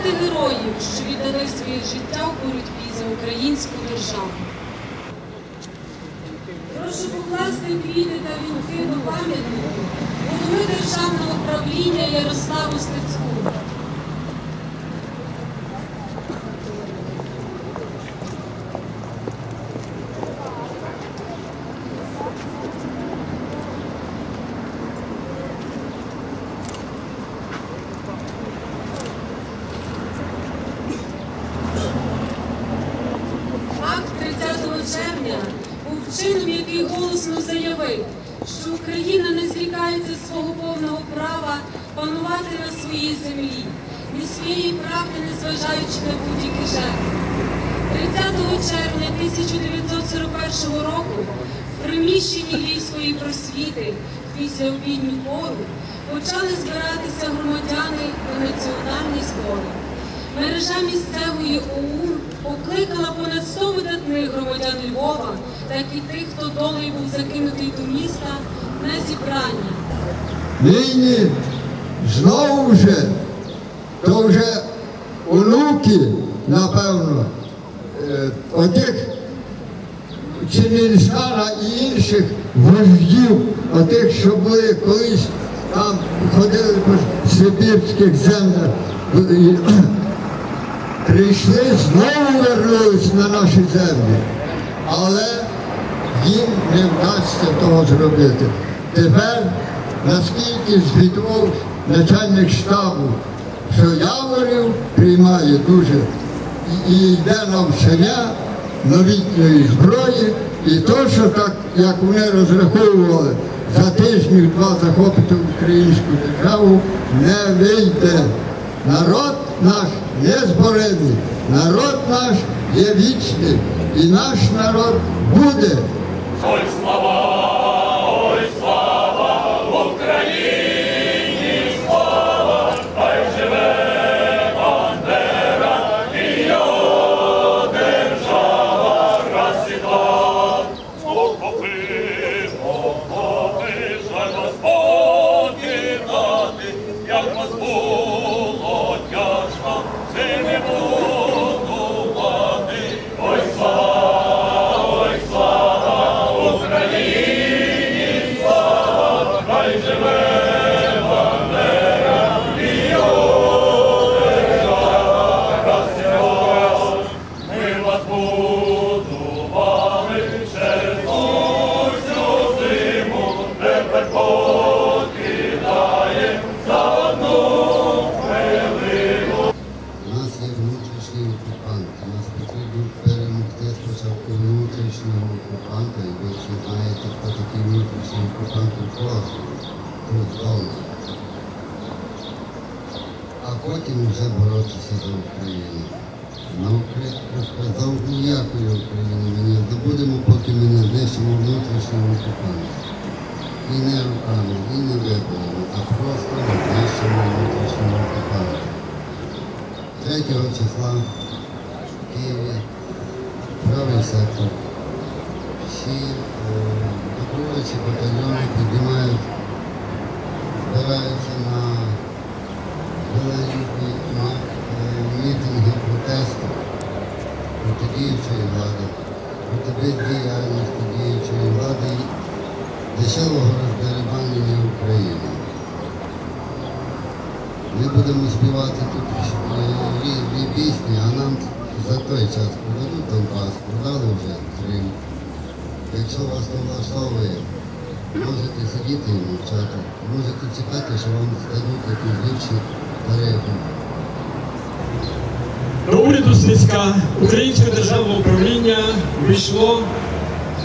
вшанувати героїв, що віддали своє життя у боротьбі за українську державу. Прошу покласти квіти та вінки до пам'ятнику голови державного правління Ярославу Стецьку. Акт 30 червня був чином, який голосно заявив, що Україна не зрікається свого повного права панувати на своїй землі, ні своєї правди, незважаючи на будь-які жертви. 30 червня 1941 року в приміщенні Львівської просвіти після обідню пору почали збиратися громадяни на національні збори. Мережа місцевої ОУН покликала понад 100 видатних громадян Львова, так і тих, хто долею був закинутий до міста, на зібрання. Нині знову вже, то вже онуки, напевно, е, отих Чингісхана і інших вождів, отих, що були колись там ходили по Сибірських землях, прийшли, знову вернулись на наші землі. Але їм не вдасться того зробити. Тепер, наскільки звітував начальник штабу, що яворів приймає дуже і, йде на вчення новітньої зброї, і то, що так, як вони розраховували, за тижнів-два захопити українську державу, не вийде. Народ наш не зборений, народ наш є вічний, і наш народ буде. Слава, потім вже боротися за Україну. На Україну сказав ніякої України ми не здобудемо, поки ми не знищимо внутрішнього окупанта. І не руками, і не виборами, а просто знищимо внутрішнього окупанта. 3 числа в Києві правий сектор. Всі е, добровольчі батальйони піднімають, збираються на, е, мітинги протесту проти діючої влади, проти бездіяльності діючої влади дешевого роздерибанення України. Ми будемо співати тут е, різні пісні, а нам за той час продадуть Донбас, продали вже Крим. Якщо вас не влаштовує, можете сидіти і мовчати, можете чекати, що вам здадуть якісь гірші тарифи. До уряду Слизька Українського державного управління вийшло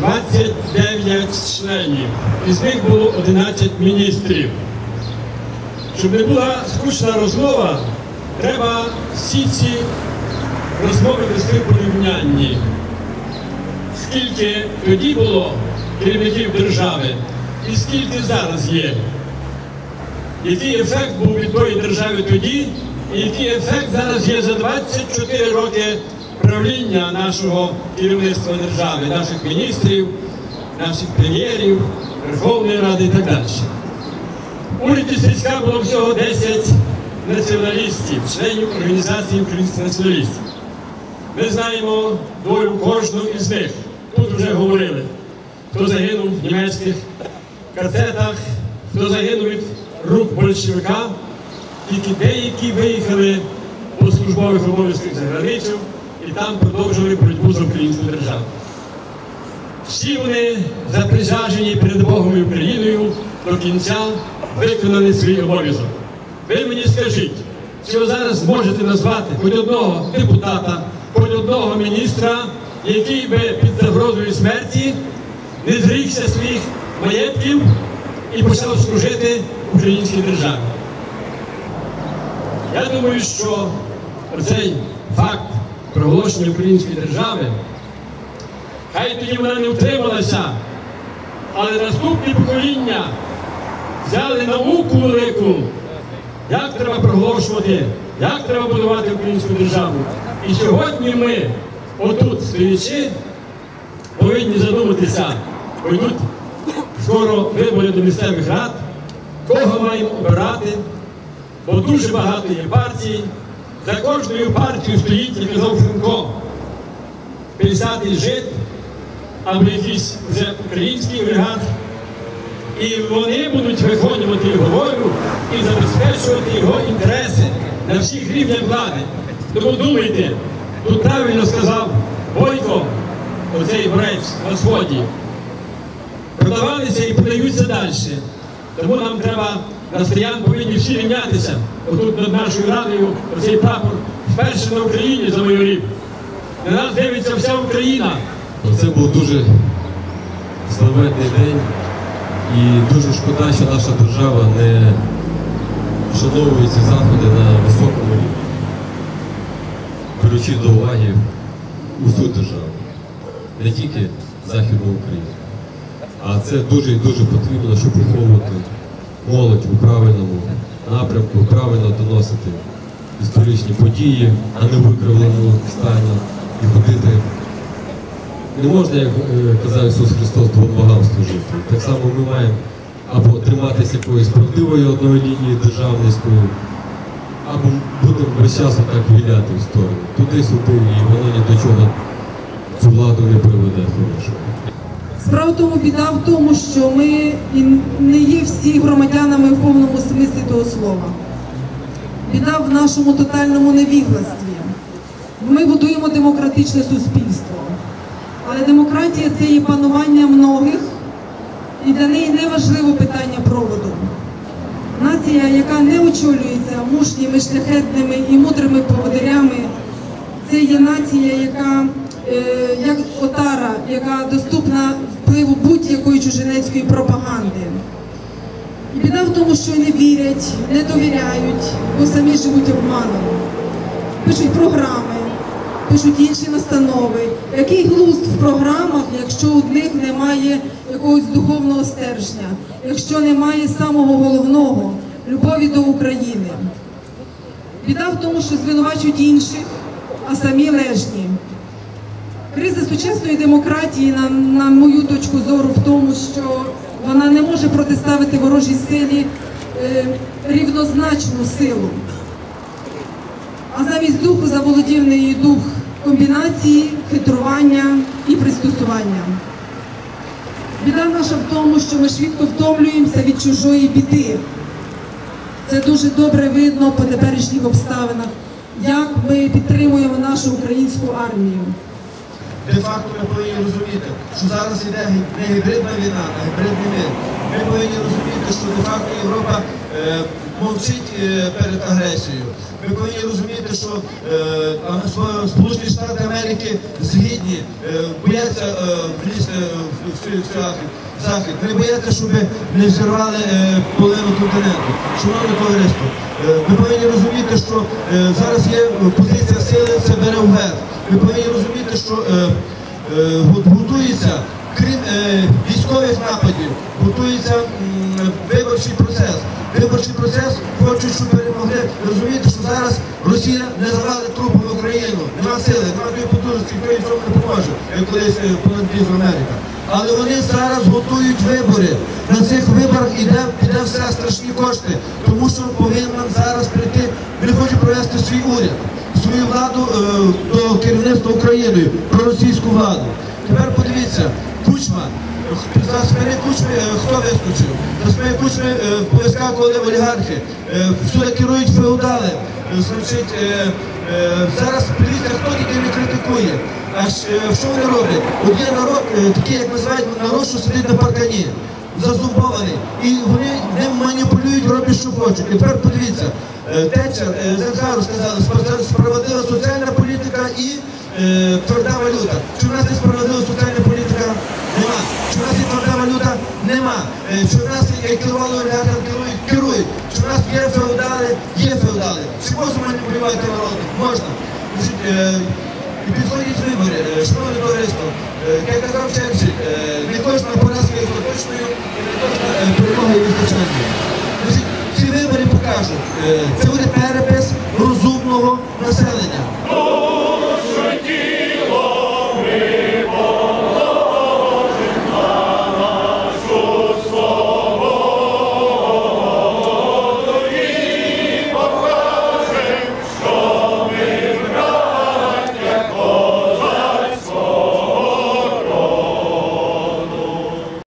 29 членів. Із них було 11 міністрів. Щоб не була скучна розмова, треба всі ці розмови вести в порівнянні. Скільки тоді було керівників держави і скільки зараз є. Який ефект був від тої держави тоді, який ефект зараз є за 24 роки правління нашого керівництва держави, наших міністрів, наших прем'єрів, Верховної Ради і так далі. уряді Стецька було всього 10 націоналістів, членів організації українських націоналістів. Ми знаємо долю кожного із них. Тут вже говорили, хто загинув в німецьких кацетах, хто загинув від рук большевика, тільки деякі виїхали по службових обов'язках за границю і там продовжували боротьбу за українську державу. Всі вони заприсяжені перед Богом і Україною до кінця виконали свій обов'язок. Ви мені скажіть, чи ви зараз можете назвати хоч одного депутата, хоч одного міністра, який би під загрозою смерті не зрікся своїх маєтків і почав служити українській державі? Я думаю, що цей факт проголошення української держави Хай тоді вона не втрималася, але наступні покоління взяли науку велику, як треба проголошувати, як треба будувати українську державу. І сьогодні ми, отут стоячи, повинні задуматися, бо йдуть скоро вибори до місцевих рад, кого маємо обирати, бо дуже багато є партій. За кожною партією стоїть, як казав Франко, 50-й жит або якийсь вже український олігарх, і вони будуть виконувати його волю і забезпечувати його інтереси на всіх рівнях влади. Тому думайте, тут правильно сказав Бойко, оцей борець на сході, продавалися і продаються далі. Тому нам треба на стоян повинні всі рівнятися. Отут над нашою радою оцей прапор вперше на Україні замайорів. На нас дивиться вся Україна. Це був дуже славетний день і дуже шкода, що наша держава не вшановує ці заходи на високому рівні, беручи до уваги усю державу, не тільки Західну Україну. А це дуже і дуже потрібно, щоб виховувати молодь у правильному напрямку, правильно доносити історичні події, а не викривленому стані і ходити не можна, як е, казав Ісус Христос, двом служити. Так само ми маємо або триматися якоїсь правдивої одної лінії державницької, або будемо весь час так віляти в сторону. Туди-сюди, і воно ні до чого цю владу не приведе хорошого. Справа тому біда в тому, що ми і не є всі громадянами в повному смислі того слова. Біда в нашому тотальному невігластві. Ми будуємо демократичне суспільство. Але демократія це є панування многих, і для неї не важливо питання проводу. Нація, яка не очолюється мужніми, шляхетними і мудрими поводирями, це є нація, яка як отара, яка доступна впливу будь-якої чужинецької пропаганди. І біда в тому, що не вірять, не довіряють, бо самі живуть обманом. Пишуть програми, пишуть інші настанови. Який глузд в програмах, якщо у них немає якогось духовного стержня, якщо немає самого головного любові до України. Біда в тому, що звинувачують інших, а самі лежні. Криза сучасної демократії, на, на мою точку зору, в тому, що вона не може протиставити ворожій силі е, рівнозначну силу. А замість духу заволодів нею дух комбінації, хитрування і пристосування. Біда наша в тому, що ми швидко втомлюємося від чужої біди. Це дуже добре видно по теперішніх обставинах, як ми підтримуємо нашу українську армію. Де-факто ми повинні розуміти, що зараз йде не гібридна війна, а гібридний мир. Ми повинні розуміти, що де-факто Європа е, мовчить е, перед агресією. Ми повинні розуміти, що е, Сполучені Штати Америки згідні, е, бояться влізти в, в, цей захід. Вони бояться, щоб не взірвали е, половину континенту. Шановне товариство, е, ми повинні розуміти, що е, зараз є позиція сили, це бере вверх. Ми повинні розуміти, що е, готується, крім е, військових нападів, готується виборчий процес. Виборчий процес хочуть, щоб перемогли. Розумієте, що зараз Росія не трупи в Україну. Нема сили, нема тої потужності, ніхто їм цьому не поможе, як колись е, понад Америка. Але вони зараз готують вибори. На цих виборах іде, піде це все страшні кошти, тому що повинен зараз прийти, він хоче провести свій уряд, свою владу е, до керівництва Україною, про російську владу. Тепер подивіться, Кучма, за спини Кучми е, хто вискочив? За спини Кучми е, повискакували олігархи, е, всюди керують феодали. Значить, зараз подивіться, хто тільки не критикує. А що вони роблять? Є народ, такий, як називають народ, що сидить на паркані, зазубований. І вони ним маніпулюють, роблять, що хочуть. Тепер подивіться, е, Тетчер, е, сказали, справедлива соціальна політика і е, тверда валюта. Чи в нас є справедлива соціальна політика? Нема. Чи в нас є тверда валюта? Нема. Е, Чи в нас є керували олігархи, керують? Керують. Чи в нас є феодали? Є феодали. Чи можна маніпулювати народом? Можна. Е, підходять вибори. Е, Шановне товариство, е, як казав Черчилль, е, не кожна поразка є остаточною, не кожна е, перемога є вистачальною. Ці вибори покажуть, е, це буде перепис розумного населення.